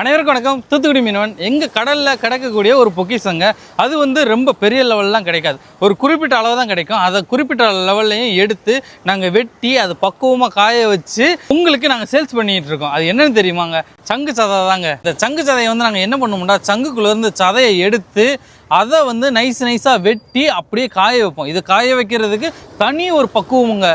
அனைவருக்கும் வணக்கம். தூத்துக்குடி மீனவன். எங்கள் கடலில் கிடைக்கக்கூடிய ஒரு பொக்கிஷங்க அது வந்து ரொம்ப பெரிய லெவல்லாம் கிடைக்காது. ஒரு குறிப்பிட்ட அளவு தான் கிடைக்கும். அதை குறிப்பிட்ட லெவல்லையும் எடுத்து நாங்கள் வெட்டி அதை பக்குவமாக காய வச்சு உங்களுக்கு நாங்கள் சேல்ஸ் பண்ணிகிட்டு இருக்கோம். அது என்னன்னு தெரியுமாங்க? சங்கு சதை தாங்க. இந்த சங்கு சதையை வந்து நாங்கள் என்ன பண்ணோம்னா சங்குக்குள்ளேருந்து சதையை எடுத்து அதை வந்து நைஸ் நைஸாக வெட்டி அப்படியே காய வைப்போம். இது காய வைக்கிறதுக்கு தனி ஒரு பக்குவமுங்க.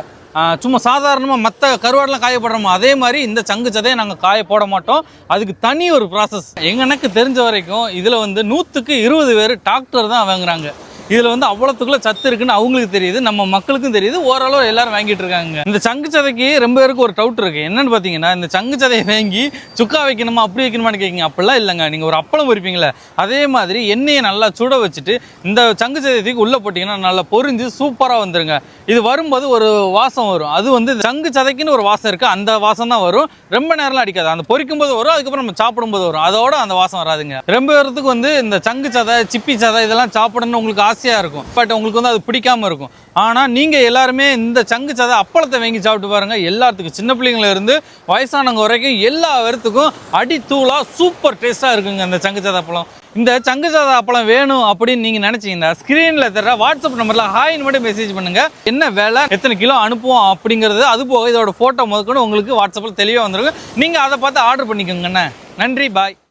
சும்மா சாதாரணமாக மற்ற கருவாடெலாம் காய போடுறோமோ அதே மாதிரி இந்த சங்கு சதையை நாங்கள் காய போட மாட்டோம். அதுக்கு தனி ஒரு ப்ராசஸ் எனக்கு தெரிஞ்ச வரைக்கும் இதில் வந்து நூற்றுக்கு இருபது பேர் டாக்டர் தான் வாங்குறாங்க. இதில் வந்து அவ்வளோத்துக்குள்ள சத்து இருக்குன்னு அவங்களுக்கு தெரியுது நம்ம மக்களுக்கும் தெரியுது ஓரளவு எல்லாரும் வாங்கிட்டு இருக்காங்க. இந்த சங்கு சதைக்கு ரொம்ப பேருக்கு ஒரு டவுட் இருக்கு. என்னன்னு பார்த்தீங்கன்னா இந்த சங்கு சதையை வாங்கி சுக்கா வைக்கணுமா அப்படி வைக்கணுமான்னு கேட்குங்க அப்படிலாம் இல்லைங்க. நீங்கள் ஒரு அப்பளம் பொறிப்பீங்களே அதே மாதிரி எண்ணெயை நல்லா சுட வச்சுட்டு இந்த சங்கு சதையத்துக்கு உள்ளே போட்டிங்கன்னா நல்லா பொரிஞ்சு சூப்பராக வந்துருங்க. இது வரும்போது ஒரு வாசம் வரும். அது வந்து சங்கு சதைக்குன்னு ஒரு வாசம் இருக்குது அந்த வாசம் தான் வரும். ரொம்ப நேரம்லாம் அடிக்காது. அந்த பொரிக்கும் போது வரும் அதுக்கப்புறம் நம்ம சாப்பிடும்போது வரும். அதோட அந்த வாசம் வராதுங்க. ரொம்ப பேர்த்துக்கு வந்து இந்த சங்கு சதை சிப்பி சதை இதெல்லாம் சாப்பிடணும்னு உங்களுக்கு ஆசையாக இருக்கும். பட் உங்களுக்கு வந்து அது பிடிக்காம இருக்கும். ஆனால் நீங்கள் எல்லாருமே இந்த சங்கு சதை அப்பளத்தை வாங்கி சாப்பிட்டு பாருங்கள் எல்லாத்துக்கும் சின்ன பிள்ளைங்கள இருந்து வயசானவங்க வரைக்கும் எல்லா பேர்த்துக்கும் அடித்தூளாக சூப்பர் டேஸ்ட்டாக இருக்குங்க இந்த சங்கு சதை அப்பளம். இந்த சங்கு சாதா அப்பளம் வேணும் அப்படின்னு நீங்கள் நினச்சிங்கன்னா ஸ்க்ரீனில் தர வாட்ஸ்அப் நம்பரில் ஹாய்னு மட்டும் மெசேஜ் பண்ணுங்கள் என்ன வேலை எத்தனை கிலோ அனுப்புவோம் அப்படிங்கிறது அது போக இதோட ஃபோட்டோ முதற்கொண்டு உங்களுக்கு வாட்ஸ்அப்பில் தெளிவாக வந்துருக்கும். நீங்கள் அதை பார்த்து ஆர்டர் பண்ணிக்கோங்கண்ணே. நன்றி பாய்